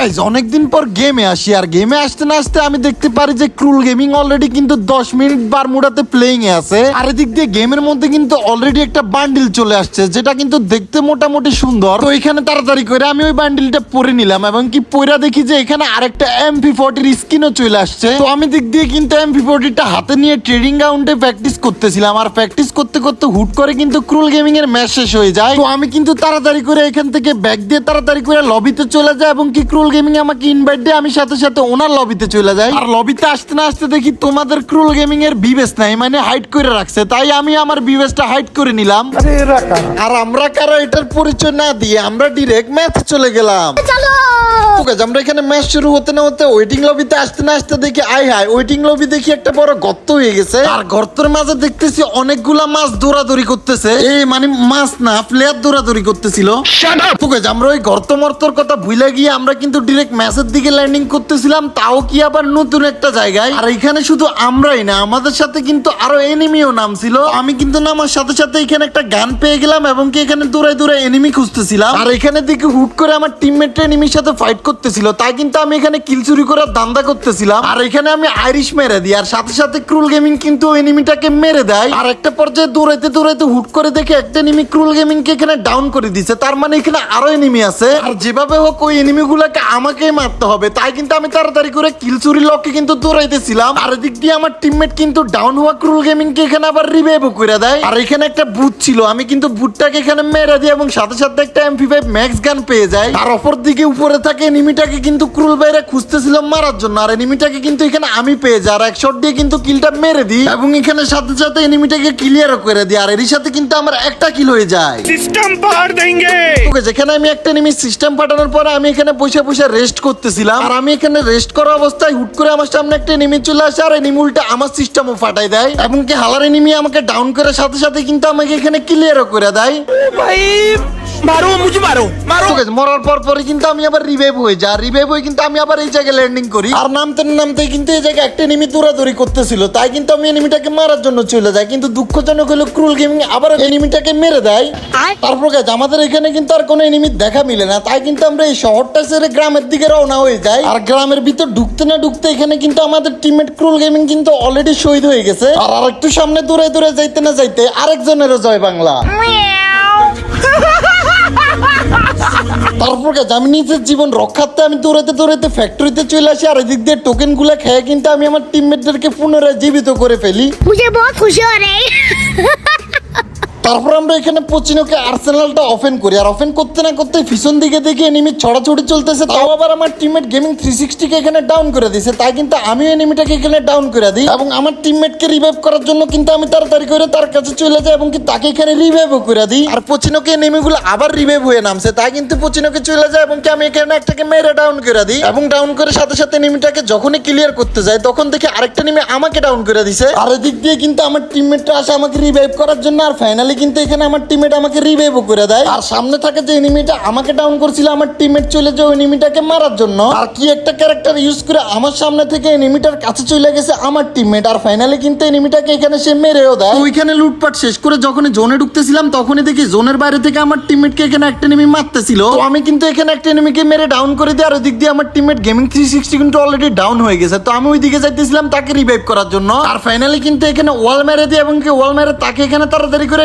Guys অনেকদিন পর গেমে আসি, আর গেমে আসতে না আসতে আমি দেখতে পারি যে ক্রুল গেমিং অলরেডি কিন্তু দশ মিনিট বারমুডাতে প্লেইং এ আছে। আর এদিক দিয়ে গেমের মধ্যে কিন্তু অলরেডি একটা বান্ডিল চলে আসছে, যেটা কিন্তু দেখতে মোটামুটি সুন্দর। তো এখানে তাড়াতাড়ি করে আমি ওই বান্ডিলটা পরে নিলাম, এবং কি পয়রা দেখি যে এখানে আরেকটা এমপি ফোর্টির স্কিনও চলে আসছে। তো আমি দিক দিয়ে কিন্তু এমপি ফোর্টিটা হাতে নিয়ে ট্রেডিং গ্রাউন্ডে প্র্যাকটিস করতেছিলাম, আর প্র্যাকটিস করতে করতে হুট করে কিন্তু ক্রুল গেমিং এর ম্যাচ শেষ হয়ে যায়। তো আমি কিন্তু তাড়াতাড়ি করে এখান থেকে ব্যাগ দিয়ে তাড়াতাড়ি করে লবিতে চলে যায় এবং কি ক্রুল গেমিং আমাকে ইনভাইট দিয়ে আমি সাথে সাথে ওনার লবিতে চলে যাই। আর লবিতে আসতে না আসতে দেখি তোমাদের ক্রুল গেমিং এর বিবেস নাই মানে হাইড করে রাখছে। তাই আমি আমার বিবেসটা হাইড করে নিলাম। আর আমরা কারও এটার পরিচয় না দিয়ে আমরা ডিরেক্ট ম্যাথ চলে গেলাম। আছে আমরা এখানে ম্যাচ শুরু হতে না হতে ওয়েটিং লবিতে আসতে না আসতে দেখি আই হাই ওয়েটিং লবি দেখি একটা বড় গর্ত হয়ে গেছে। আর গর্তের মাঝে দেখতেছি অনেকগুলা মাছ দৌড়াদৌড়ি করতেছে। এই মানে মাছ না প্লেয়ার দৌড়াদৌড়ি করতেছিল। আছে আমরা ওই গর্ত মর্তর কথা ভুলে গিয়ে আমরা কিন্তু ডিরেক্ট ম্যাচের দিকে ল্যান্ডিং করতেছিলাম তাও কি আবার নতুন একটা জায়গায়? আর এখানে শুধু আমরাই না আমাদের সাথে কিন্তু আরও এনিমিও নামছিল। আমি কিন্তু নামার সাথে সাথে এখানে একটা গান পেয়ে গেলাম এবং কি এখানে দূরে দূরে এনিমি খুঁজতেছিলাম। আর এখানে দেখি হুট করে আমার টিমমেট এনিমির সাথে ফাইট করতেছিল, তাই কিন্তু আমি এখানে কিল চুরি করার দান্দা করতেছিলাম। আর এখানে আমি আইরিশ মেরে দিই, আর সাথে সাথে ক্রুল গেমিং কিন্তু এনিমিটাকে মেরে দেয়। আর একটা পর্যায়ে দৌড়াইতে দৌড়াইতে হুট করে দেখে একটা এনিমি ক্রুল গেমিং কে এখানে ডাউন করে দিছে। তার মানে এখানে আরও এনিমি আছে। আর যেভাবে হোক ওই এনিমি গুলাকে আমাকেই মারতে হবে। তাই কিন্তু আমি তাড়াতাড়ি করে কিল চুরি লককে কিন্তু দৌড়াইতেছিলাম। আর এদিক দিয়ে আমার টিমমেট কিন্তু ডাউন হওয়া ক্রুল গেমিং কে এখানে আবার রিভাইভ করে দেয়। আর এখানে একটা বুট ছিল, আমি কিন্তু বুটটাকে এখানে মেরে দিই এবং সাথে সাথে একটা এমপি ফাইভ ম্যাক্স গান পেয়ে যায় আর অপর দিকে উপরে থাকে এনিমিটাকে কিন্তু ক্রুল বাইরে খুঁজতেছিলাম মারার জন্য আর এনিমিটাকে কিন্তু এখানে আমি পেয়ে যাই আর এক শট দিয়ে কিন্তু কিলটা মেরে দিই এবং এখানে সাথে সাথে এনিমিটাকে ক্লিয়ারও করে দিই আর এর সাথে কিন্তু আমার একটা কিল হয়ে যায়। সিস্টেম পাহাড় দেঙ্গে! ওকে যেখানে আমি একটা এনিমি সিস্টেম পাঠানোর পরে আমি এখানে বসে বসে রেস্ট করতেছিলাম আর আমি এখানে রেস্ট করা অবস্থায় হুট করে আমার সামনে একটা এনিমি চলে আসে আর এনিমি উল্টা আমার সিস্টেমও ফাটাই দেয় এবং কি হালার এনিমি আমাকে ডাউন করার সাথে সাথে কিন্তু আমাকে এখানে ক্লিয়ারও করে দেয়। ভাই মারো মুঝে মারো মারো। মরার পর পরে কিন্তু আমি আবার রিভাইভ হই হয়ে যাই রিভাইভ হয়ে কিন্তু আমি আবার এই জায়গায় ল্যান্ডিং করি। আর নামতে না নামতে কিন্তু এই জায়গায় একটা এনিমি দৌড়াদৌড়ি করতেছিল। তাই কিন্তু আমি এনিমিটাকে মারার জন্য চলে যাই। কিন্তু দুঃখজনক হলো ক্রুল গেমিং আবার এনিমিটাকে মেরে দেয়। তারপর গাছ আমাদের এখানে কিন্তু আর কোনো এনিমি দেখা মিলে না। তাই কিন্তু আমরা এই শহরটা ছেড়ে গ্রামের দিকে রওনা হয়ে যাই। আর গ্রামের ভিতর ঢুকতে না ঢুকতে এখানে কিন্তু আমাদের টিমমেট ক্রুল গেমিং কিন্তু অলরেডি শহীদ হয়ে গেছে। আর আরেকটু সামনে দূরে দূরে যাইতে না যাইতে আরেকজনেরও জয় বাংলা। তারপরে জামিনিসের জীবন রক্ষার্থে আমি দৌড়াতে দৌড়াতে ফ্যাক্টরিতে চলে আসি আর এদিক দিয়ে টোকেনগুলা খেয়ে কিন্তু আমি আমার টিমমেটদেরকে পুনরায় জীবিত করে ফেলি। বহুত খুশি হো রে তারপর আমরা এখানে পচিনোকে আর্সেনালটা ওপেন করি। আর ওপেন করতে না করতে পিছন দিকে দেখে এনিমি ছড়াছড়ি চলতেছে। তাও আবার আমার টিমমেট গেমিং থ্রি সিক্সটিকে এখানে ডাউন করে দিয়েছে। তাই কিন্তু আমিও এনিমিটাকে এখানে ডাউন করে দিই। এবং আমার টিমমেটকে রিভাইভ করার জন্য কিন্তু আমি তাড়াতাড়ি করে তার কাছে চলে যাই এবং কি তাকে এখানে রিভাইভও করে দিই। আর পচিনোকে এনিমিগুলো আবার রিভাইভ হয়ে নামছে। তাই কিন্তু পচিনোকে চলে যায় এবং কি আমি এখানে একটাকে মেরে ডাউন করে দিই। এবং ডাউন করে সাথে সাথে এনিমিটাকে যখনই ক্লিয়ার করতে যায় তখন দেখি আরেকটা নেমে আমাকে ডাউন করে দিছে। আর এদিক দিয়ে কিন্তু আমার টিমমেটটা আসে আমাকে রিভাইভ করার জন্য। আর ফাইনালি কিন্তু এখানে আমার টিমমেট আমাকে রিভাইভ করে দেয়। আর সামনে থাকে যে এনিমিটা আমাকে ডাউন করছিল আমার টিমমেট চলে যায় এনিমিটাকে মারার জন্য। আর কি একটা ক্যারেক্টার ইউজ করে আমার সামনে থেকে এনিমিটার কাছে চলে গেছে আমার টিমমেট আর ফাইনালি কিন্তু এনিমিটাকে এখানে সে মেরেও দেয়। তো ওইখানে লুটপাট শেষ করে যখন জোনে ঢুকতেছিলাম তখনই দেখি জোনের বাইরে থেকে আমার টিমমেটকে এখানে একটা এনিমি মারতেছিল। তো আমি কিন্তু এখানে একটা এনিমিকে মেরে ডাউন করে দিই আর ওই দিক দিয়ে আমার টিমমেট গেমিং থ্রি সিক্সটি কিন্তু অলরেডি ডাউন হয়ে গেছে। তো আমি ওই দিকে যাইতেছিলাম তাকে রিভাইভ করার জন্য। আর ফাইনালি কিন্তু এখানে ওয়াল মেরে দিই এবং কি ওয়াল মেরে তাকে এখানে তাড়াতাড়ি করে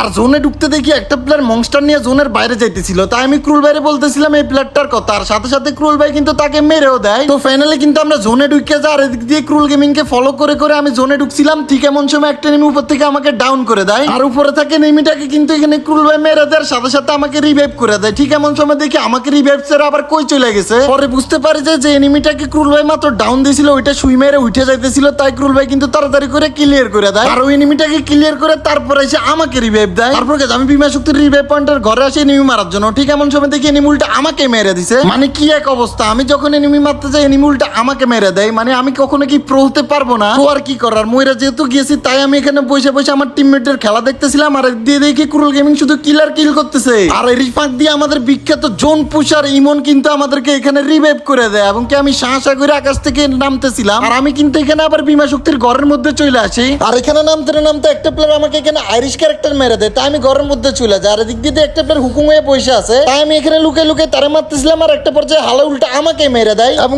আর জোনে ঢুকতে দেখি একটা প্লেয়ার মংস্টার নিয়ে জোনের বাইরে যাইতেছিল। তাই আমি ক্রুল বাইরে বলতেছিলাম এই প্লেয়ারটার কথা। আর সাথে সাথে ক্রুল ভাই কিন্তু তাকে মেরেও দেয়। তো কিন্তু আমরা জোনে ঢুকে আর এদিক দিয়ে ক্রুল গেমিং কে ফলো করে করে আমি জোনে ঢুকছিলাম। ঠিক এমন সময় একটা নেমি উপর থেকে আমাকে ডাউন করে দেয়। আর উপরে থাকে নেমিটাকে কিন্তু এখানে ক্রুল ভাই মেরে দেয় আর সাথে সাথে আমাকে রিভাইভ করে দেয়। ঠিক এমন সময় দেখি আমাকে রিভাইভ আবার কই চলে গেছে? পরে বুঝতে পারি যে যে এনিমিটাকে ক্রুল ভাই মাত্র ডাউন দিয়েছিল, ওইটা সুই মেরে উঠে যাইতেছিল। তাই ক্রুল ভাই কিন্তু তাড়াতাড়ি করে ক্লিয়ার করে দেয়। আর ওই এনিমিটাকে ক্লিয়ার করে তারপরে এসে আমাকে রিভাইভ দেয়। তারপর আমি বিমা শক্তির রিভাইভ পয়েন্টের ঘরে আসে এনিমি মারার জন্য। ঠিক এমন সময় দেখি এনিমি উল্টা আমাকে মেরে দিছে। মানে কি এক অবস্থা? আমি যখন এনিমি মারতে যাই এনিমি উল্টা আমাকে মেরে দেয়। মানে আমি কখনো কি প্রো হতে পারব না। তো আর কি করার? ময়রা যেহেতু গিয়েছি, তাই আমি এখানে বসে বসে আমার টিমমেটের খেলা দেখতেছিলাম। আর দিয়ে দেখি কুরুল গেমিং শুধু কিলার কিল করতেছে। আর এর ফাঁক দিয়ে আমাদের বিখ্যাত জোন পুষার ইমন কিন্তু আমাদেরকে এখানে রিভাইভ করে দেয়। এবং কি আমি শাঁসা করে আকাশ থেকে নামতেছিলাম। আর আমি কিন্তু এখানে আবার বিমা শক্তির ঘরের মধ্যে চলে আসি। আর এখানে নামতে নামতে একটা প্লেয়ার আমাকে এখানে আইরিশ ক্যারেক্টার মেরে দেয় আমি ঘরের মধ্যে চলে যাই। আর এদিক দিয়ে একটা প্লেয়ার হুকুম হয়ে বসে আছে তাই আমি এখানে লুকে লুকে তারে মারতেছিলাম আর একটা পর্যায়ে হালা উল্টা আমাকে মেরে দেয় এবং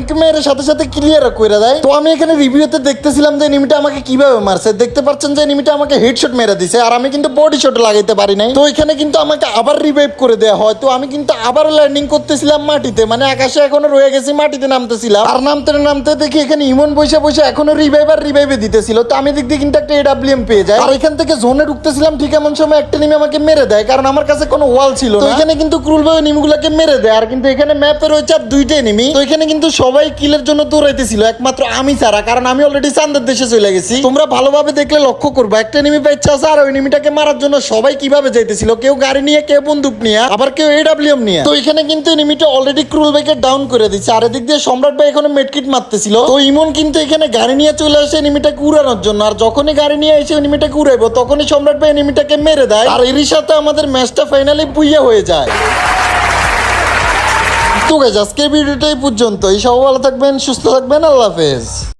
সাথে সাথে ক্লিয়ার করে দেয়। তো আমি এখানে রিভিউতে দেখতেছিলাম যে এনিমিটা আমাকে কীভাবে মারছে। দেখতে পাচ্ছেন যে এনিমিটা আমাকে হেডশট মেরে দিছে আর আমি কিন্তু বডি শট লাগাইতে পারি নাই। তো এখানে কিন্তু আমাকে আবার রিভাইভ করে দেওয়া হয়। তো আমি কিন্তু আবার ল্যান্ডিং করতেছিলাম মাটিতে মানে আকাশে এখনও রয়ে গেছি, মাটিতে নামতেছিলাম। আর নামতে নামতে দেখি এখানে ইমন বসে বসে এখনও রিভাইভ আর রিভাইভে দিতেছিল। তো আমি দিক দিয়ে কিন্তু একটা এডাব্লিউএম পেয়ে যাই। আর এখান থেকে জোনে ঢুকতেছিলাম ঠিক এমন সময় একটা নিমে আমাকে মেরে দেয় কারণ আমার কাছে কোনো ওয়াল ছিল না। তো এখানে কিন্তু ক্রুল ভাবে নিমগুলোকে মেরে দেয় আর কিন্তু এখানে ম্যাপে রয়েছে আর দুইটা এনিমি তো এখানে কিন্তু সবাই কিলের জন্য দৌড়াইতেছিল একমাত্র আমি ছাড়া কারণ আমি অলরেডি চান্দের দেশে চলে গেছি। তোমরা ভালোভাবে দেখলে লক্ষ্য করবে একটা এনিমি পাইছে আছে আর ওই এনিমিটাকে মারার জন্য সবাই কীভাবে যাইতেছিল কেউ গাড়ি নিয়ে কেউ বন্দুক নিয়ে আবার কেউ এডাব্লিউএম নিয়ে। তো এখানে কিন্তু এনিমিটা অলরেডি ক্রুল ভাইকে ডাউন করে দিচ্ছে আর এদিক দিয়ে সম্রাট ভাই এখানে মেডকিট মারতেছিল। তো ইমন কিন্তু এখানে গাড়ি নিয়ে চলে আসে এনিমিটাকে উড়ানোর জন্য আর যখনই গাড়ি নিয়ে এসে এনিমিটাকে উড়াইবো তখনই সম্রাট ভাই এনিমিটাকে মেরে দেয়, আর এরই সাথে আমাদের ম্যাচটা ফাইনালি বুইয়া হয়ে যায়। তো গাইজ আজকের ভিডিওটাই পর্যন্ত এই সব ভালো থাকবেন, সুস্থ থাকবেন, আল্লাহ হাফেজ।